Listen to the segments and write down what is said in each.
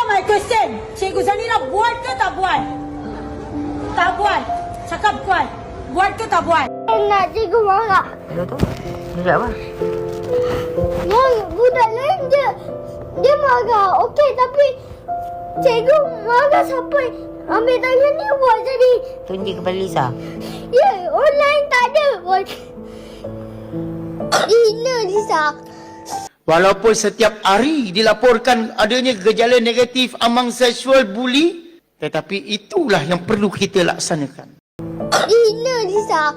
Answer my question. Cikgu Zanira buat ke tak buat? Tak buat. Cakap buat. Buat ke tak buat? Nak cikgu marah. Dia tu. Dia cakap apa? Yang budak lain dia dia marah. Okey tapi cikgu marah sampai ambil tangan ni buat jadi Tunjuk kepada Lisa. ya orang lain tak ada buat. Ina Lisa. Walaupun setiap hari dilaporkan adanya gejala negatif among sexual bully, tetapi itulah yang perlu kita laksanakan. Ina Lisa.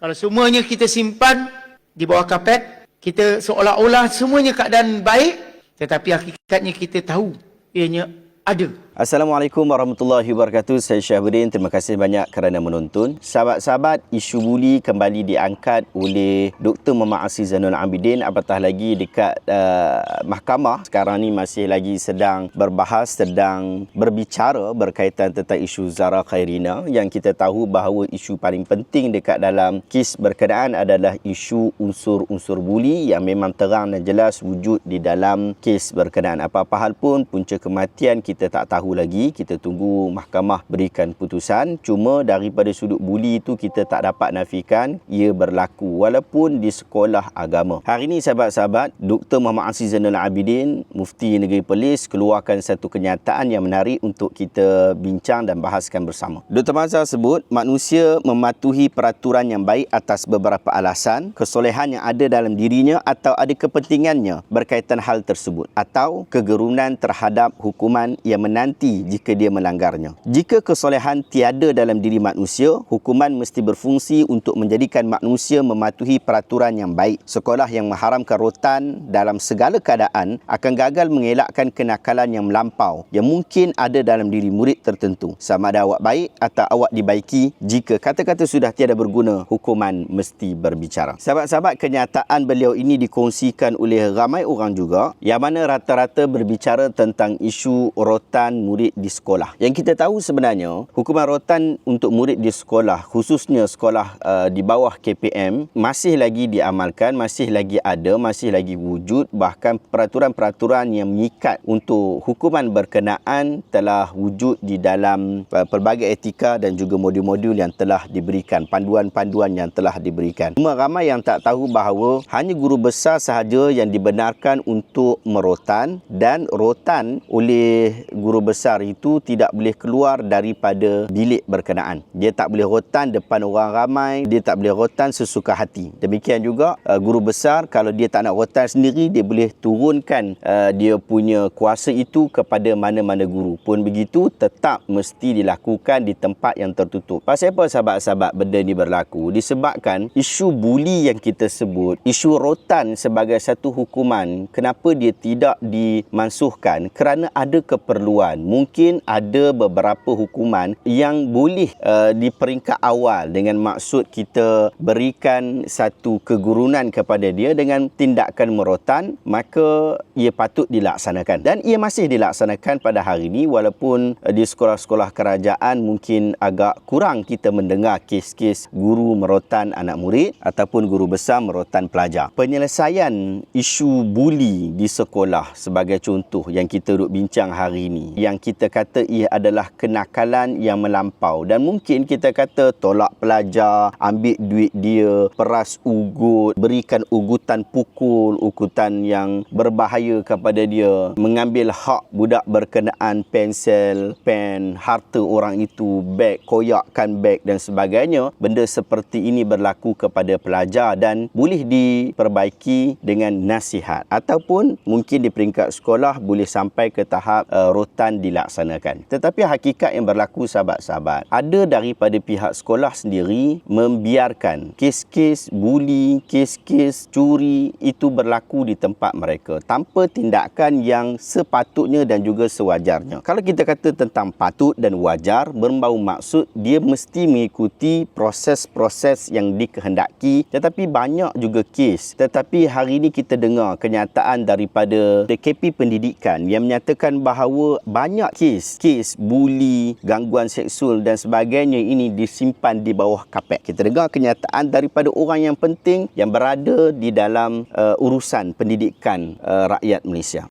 Kalau semuanya kita simpan di bawah kapet, kita seolah-olah semuanya keadaan baik, tetapi hakikatnya kita tahu ianya ada. Assalamualaikum warahmatullahi wabarakatuh. Saya Syahrudin. Terima kasih banyak kerana menonton. Sahabat-sahabat, isu buli kembali diangkat oleh Dr. Muhammad Aziz Zainul Abidin apatah lagi dekat uh, mahkamah. Sekarang ni masih lagi sedang berbahas, sedang berbicara berkaitan tentang isu Zara Khairina yang kita tahu bahawa isu paling penting dekat dalam kes berkenaan adalah isu unsur-unsur buli yang memang terang dan jelas wujud di dalam kes berkenaan. Apa-apa hal pun punca kematian kita tak tahu lagi kita tunggu mahkamah berikan putusan cuma daripada sudut buli itu kita tak dapat nafikan ia berlaku walaupun di sekolah agama hari ini sahabat-sahabat Dr. Muhammad Aziz Zainal Abidin Mufti Negeri Perlis keluarkan satu kenyataan yang menarik untuk kita bincang dan bahaskan bersama Dr. Mazhar sebut manusia mematuhi peraturan yang baik atas beberapa alasan kesolehan yang ada dalam dirinya atau ada kepentingannya berkaitan hal tersebut atau kegerunan terhadap hukuman yang menanti jika dia melanggarnya. Jika kesolehan tiada dalam diri manusia, hukuman mesti berfungsi untuk menjadikan manusia mematuhi peraturan yang baik. Sekolah yang mengharamkan rotan dalam segala keadaan akan gagal mengelakkan kenakalan yang melampau yang mungkin ada dalam diri murid tertentu. Sama ada awak baik atau awak dibaiki, jika kata-kata sudah tiada berguna, hukuman mesti berbicara. Sahabat-sahabat, kenyataan beliau ini dikongsikan oleh ramai orang juga yang mana rata-rata berbicara tentang isu rotan murid di sekolah. Yang kita tahu sebenarnya, hukuman rotan untuk murid di sekolah, khususnya sekolah uh, di bawah KPM, masih lagi diamalkan, masih lagi ada, masih lagi wujud, bahkan peraturan-peraturan yang mengikat untuk hukuman berkenaan telah wujud di dalam uh, pelbagai etika dan juga modul-modul yang telah diberikan, panduan-panduan yang telah diberikan. Cuma ramai yang tak tahu bahawa hanya guru besar sahaja yang dibenarkan untuk merotan dan rotan oleh guru besar itu tidak boleh keluar daripada bilik berkenaan. Dia tak boleh rotan depan orang ramai, dia tak boleh rotan sesuka hati. Demikian juga uh, guru besar kalau dia tak nak rotan sendiri, dia boleh turunkan uh, dia punya kuasa itu kepada mana-mana guru. Pun begitu tetap mesti dilakukan di tempat yang tertutup. Pasal apa sahabat-sahabat benda ni berlaku? Disebabkan isu buli yang kita sebut, isu rotan sebagai satu hukuman, kenapa dia tidak dimansuhkan? Kerana ada keperluan. Mungkin ada beberapa hukuman yang boleh uh, di peringkat awal dengan maksud kita berikan satu kegurunan kepada dia dengan tindakan merotan, maka ia patut dilaksanakan. Dan ia masih dilaksanakan pada hari ini walaupun uh, di sekolah-sekolah kerajaan mungkin agak kurang kita mendengar kes-kes guru merotan anak murid ataupun guru besar merotan pelajar. Penyelesaian isu buli di sekolah sebagai contoh yang kita duk bincang hari ini yang kita kata ia adalah kenakalan yang melampau dan mungkin kita kata tolak pelajar, ambil duit dia, peras ugut, berikan ugutan pukul, ugutan yang berbahaya kepada dia, mengambil hak budak berkenaan pensel, pen, harta orang itu, beg, koyakkan beg dan sebagainya. Benda seperti ini berlaku kepada pelajar dan boleh diperbaiki dengan nasihat ataupun mungkin di peringkat sekolah boleh sampai ke tahap uh, rotan dilaksanakan. Tetapi hakikat yang berlaku sahabat-sahabat, ada daripada pihak sekolah sendiri membiarkan kes-kes buli, kes-kes curi itu berlaku di tempat mereka tanpa tindakan yang sepatutnya dan juga sewajarnya. Kalau kita kata tentang patut dan wajar, berbau maksud dia mesti mengikuti proses-proses yang dikehendaki tetapi banyak juga kes. Tetapi hari ini kita dengar kenyataan daripada DKP Pendidikan yang menyatakan bahawa banyak kes, kes buli, gangguan seksual dan sebagainya ini disimpan di bawah kapet. Kita dengar kenyataan daripada orang yang penting yang berada di dalam uh, urusan pendidikan uh, rakyat Malaysia.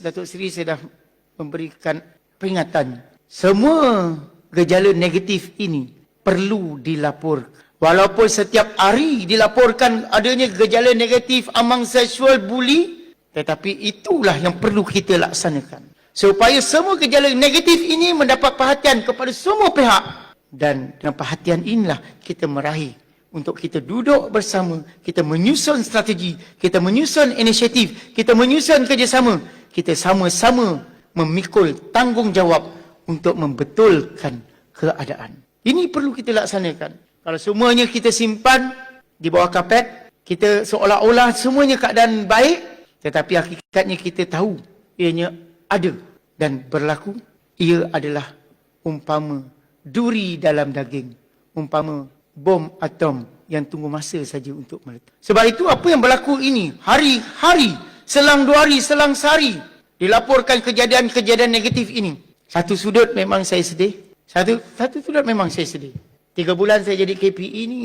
Datuk Seri saya dah memberikan peringatan. Semua gejala negatif ini perlu dilaporkan. Walaupun setiap hari dilaporkan adanya gejala negatif among seksual bully, tetapi itulah yang perlu kita laksanakan. Supaya semua gejala negatif ini mendapat perhatian kepada semua pihak. Dan dengan perhatian inilah kita meraih untuk kita duduk bersama, kita menyusun strategi, kita menyusun inisiatif, kita menyusun kerjasama, kita sama-sama memikul tanggungjawab untuk membetulkan keadaan. Ini perlu kita laksanakan. Kalau semuanya kita simpan di bawah kapet, kita seolah-olah semuanya keadaan baik, tetapi hakikatnya kita tahu ianya ada dan berlaku. Ia adalah umpama duri dalam daging, umpama bom atom yang tunggu masa saja untuk meletup. Sebab itu apa yang berlaku ini hari-hari selang dua hari selang sehari dilaporkan kejadian-kejadian negatif ini. Satu sudut memang saya sedih. Satu satu sudut memang saya sedih. Tiga bulan saya jadi KPE ini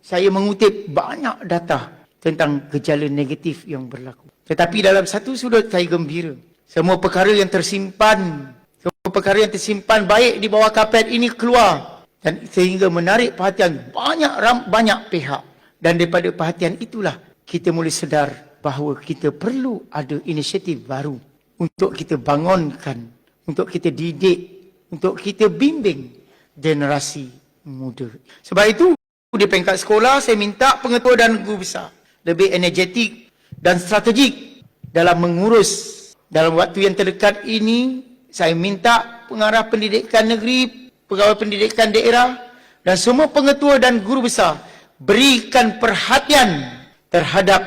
saya mengutip banyak data tentang gejala negatif yang berlaku. Tetapi dalam satu sudut saya gembira. Semua perkara yang tersimpan, semua perkara yang tersimpan baik di bawah kapet ini keluar. Dan sehingga menarik perhatian banyak ram, banyak pihak. Dan daripada perhatian itulah kita mula sedar bahawa kita perlu ada inisiatif baru untuk kita bangunkan untuk kita didik untuk kita bimbing generasi muda. Sebab itu di peringkat sekolah saya minta pengetua dan guru besar lebih energetik dan strategik dalam mengurus dalam waktu yang terdekat ini saya minta pengarah pendidikan negeri pegawai pendidikan daerah dan semua pengetua dan guru besar berikan perhatian terhadap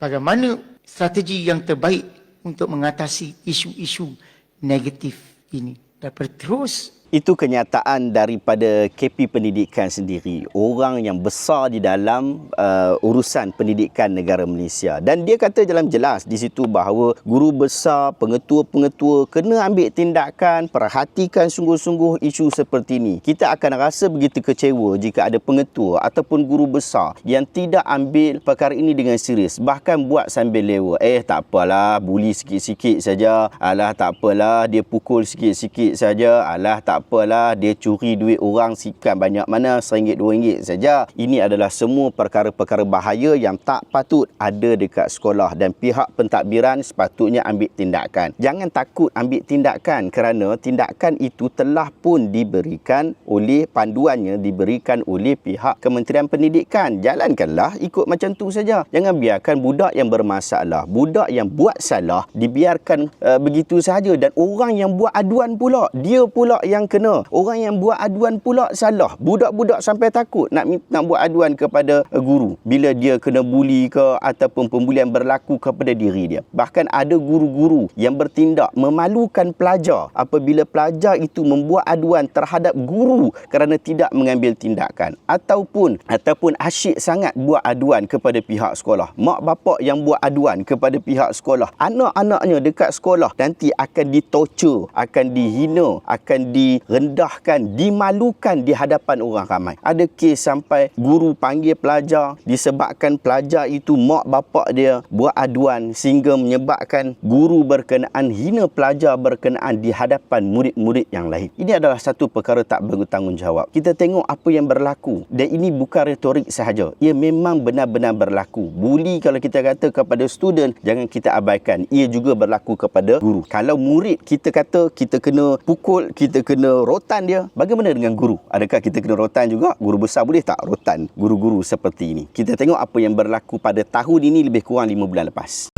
bagaimana strategi yang terbaik untuk mengatasi isu-isu negatif ini. Dapat terus Itu kenyataan daripada KP Pendidikan sendiri. Orang yang besar di dalam uh, urusan pendidikan negara Malaysia. Dan dia kata dalam jelas di situ bahawa guru besar, pengetua-pengetua kena ambil tindakan, perhatikan sungguh-sungguh isu seperti ini. Kita akan rasa begitu kecewa jika ada pengetua ataupun guru besar yang tidak ambil perkara ini dengan serius. Bahkan buat sambil lewa. Eh tak apalah, buli sikit-sikit saja. Alah tak apalah, dia pukul sikit-sikit saja. Alah tak apalah dia curi duit orang sikan banyak mana RM1 RM2 saja. Ini adalah semua perkara-perkara bahaya yang tak patut ada dekat sekolah dan pihak pentadbiran sepatutnya ambil tindakan. Jangan takut ambil tindakan kerana tindakan itu telah pun diberikan oleh panduannya diberikan oleh pihak Kementerian Pendidikan. Jalankanlah ikut macam tu saja. Jangan biarkan budak yang bermasalah budak yang buat salah dibiarkan uh, begitu saja dan orang yang buat aduan pula dia pula yang kena. Orang yang buat aduan pula salah. Budak-budak sampai takut nak nak buat aduan kepada uh, guru bila dia kena buli ke ataupun pembulian berlaku kepada diri dia. Bahkan ada guru-guru yang bertindak memalukan pelajar apabila pelajar itu membuat aduan terhadap guru kerana tidak mengambil tindakan ataupun ataupun asyik sangat buat aduan kepada pihak sekolah. Mak bapak yang buat aduan kepada pihak sekolah. Anak-anaknya dekat sekolah nanti akan ditorture, akan dihina, akan direndahkan, dimalukan di hadapan orang ramai. Ada kes sampai guru panggil pelajar disebabkan pelajar itu mak bapak dia buat aduan sehingga menyebabkan guru berkenaan hina pelajar berkenaan di hadapan murid-murid yang lain. Ini adalah satu perkara tak bertanggungjawab. Kita tengok apa yang berlaku dan ini bukan retorik sahaja. Ia memang benar-benar berlaku. Buli kalau kita kata kepada student jangan kita abaikan. Ia juga berlaku kepada guru. Kalau murid kita kata kita kena pukul, kita kena rotan dia, bagaimana dengan guru? Adakah kita kena rotan juga? Guru besar boleh tak rotan guru-guru seperti ini? Kita tengok apa yang berlaku pada tahun ini lebih kurang 5 bulan lepas.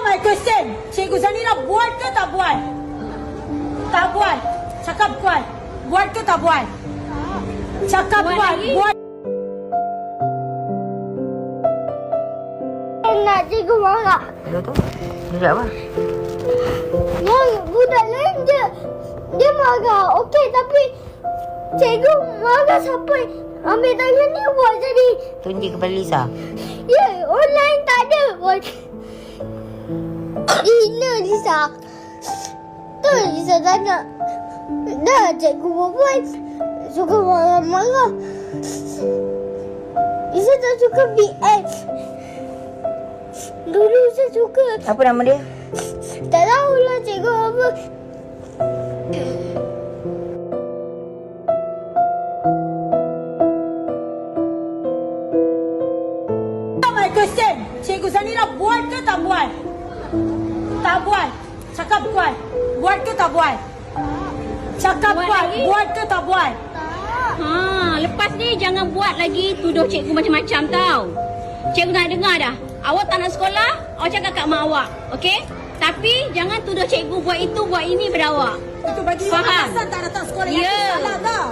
My question, Cikgu Zanira buat ke tak buat? Tak buat. Cakap buat. Buat ke tak buat? Cakap buat. Buat. buat. Nak cikgu marah. Dia tu? Dia cakap apa? Yang budak lain dia dia marah. Okey tapi cikgu marah sampai ambil tangan ni buat jadi Tunjuk kepada Lisa. ya orang lain tak ada buat. Gila Lisa. Tu Lisa tanya. Dah cikgu berbuat. Suka marah-marah. Lisa tak suka BX. Dulu saya suka Apa nama dia? Tak tahulah cikgu apa. My question. Cikgu Zanira buat ke tak buat? Tak buat. Cakap buat. Buat ke tak buat? Cakap Buat buat. Buat ke tak buat? Tak. Ha, lepas ni jangan buat lagi tuduh cikgu macam-macam tau. Cikgu nak dengar dah. Awak tak nak sekolah, awak cakap kat mak awak. Okey? Tapi jangan tuduh cikgu buat itu, buat ini pada awak. Itu bagi Faham? alasan tak datang sekolah. Ya. Yang salah dah.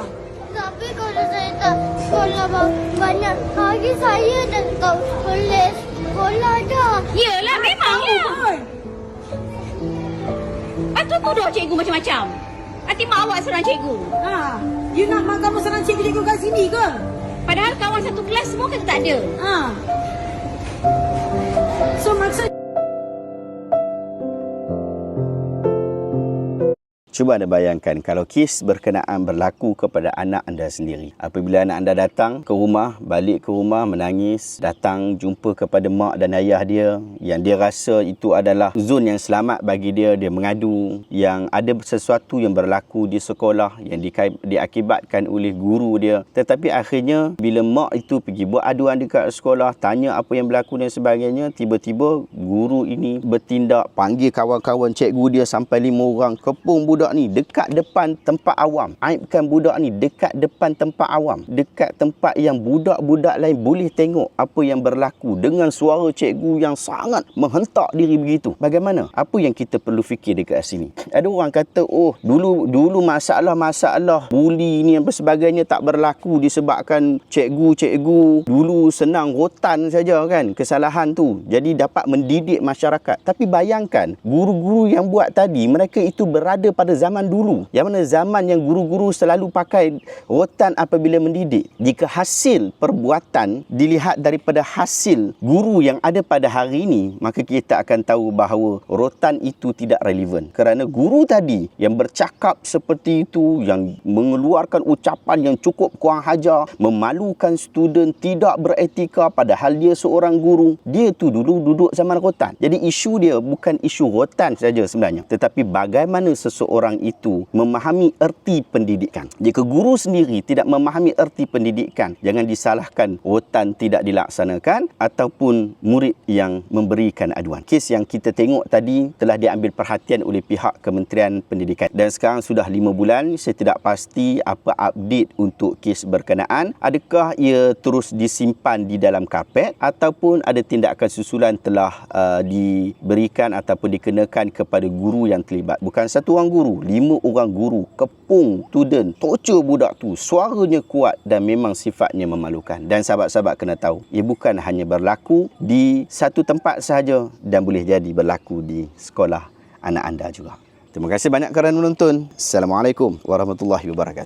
Tapi kalau saya tak sekolah ba- banyak hari saya dah tak boleh sekolah dah. Yelah, memangnya. Oi. Lepas tu tuduh cikgu macam-macam. Nanti mak awak serang cikgu. Ha. You nak mak kamu serang cikgu-cikgu kat sini ke? Padahal kawan satu kelas semua kata tak ada. Ha. So maksud Cuba anda bayangkan kalau kes berkenaan berlaku kepada anak anda sendiri. Apabila anak anda datang ke rumah, balik ke rumah menangis, datang jumpa kepada mak dan ayah dia yang dia rasa itu adalah zon yang selamat bagi dia, dia mengadu yang ada sesuatu yang berlaku di sekolah yang dika- diakibatkan oleh guru dia. Tetapi akhirnya bila mak itu pergi buat aduan dekat sekolah, tanya apa yang berlaku dan sebagainya, tiba-tiba guru ini bertindak panggil kawan-kawan cikgu dia sampai lima orang kepung budak ni dekat depan tempat awam. Aibkan budak ni dekat depan tempat awam. Dekat tempat yang budak-budak lain boleh tengok apa yang berlaku dengan suara cikgu yang sangat menghentak diri begitu. Bagaimana? Apa yang kita perlu fikir dekat sini? Ada orang kata oh dulu dulu masalah-masalah buli ni apa sebagainya tak berlaku disebabkan cikgu-cikgu dulu senang rotan saja kan kesalahan tu. Jadi dapat mendidik masyarakat. Tapi bayangkan guru-guru yang buat tadi mereka itu berada pada zaman dulu yang mana zaman yang guru-guru selalu pakai rotan apabila mendidik. Jika hasil perbuatan dilihat daripada hasil guru yang ada pada hari ini maka kita akan tahu bahawa rotan itu tidak relevan. Kerana guru tadi yang bercakap seperti itu yang mengeluarkan ucapan yang cukup kurang hajar memalukan student tidak beretika padahal dia seorang guru dia tu dulu duduk zaman rotan. Jadi isu dia bukan isu rotan saja sebenarnya tetapi bagaimana seseorang itu memahami erti pendidikan. Jika guru sendiri tidak memahami erti pendidikan jangan disalahkan rotan tidak dilaksanakan ataupun murid yang memberikan aduan. Kes yang kita tengok tadi telah diambil perhatian oleh pihak Kementerian Pendidikan. Dan sekarang sudah lima bulan saya tidak pasti apa update untuk kes berkenaan. Adakah ia terus disimpan di dalam karpet ataupun ada tindakan susulan telah uh, diberikan ataupun dikenakan kepada guru yang terlibat? Bukan satu orang lima orang guru kepung student torture budak tu suaranya kuat dan memang sifatnya memalukan dan sahabat-sahabat kena tahu ia bukan hanya berlaku di satu tempat sahaja dan boleh jadi berlaku di sekolah anak anda juga Terima kasih banyak kerana menonton. Assalamualaikum warahmatullahi wabarakatuh.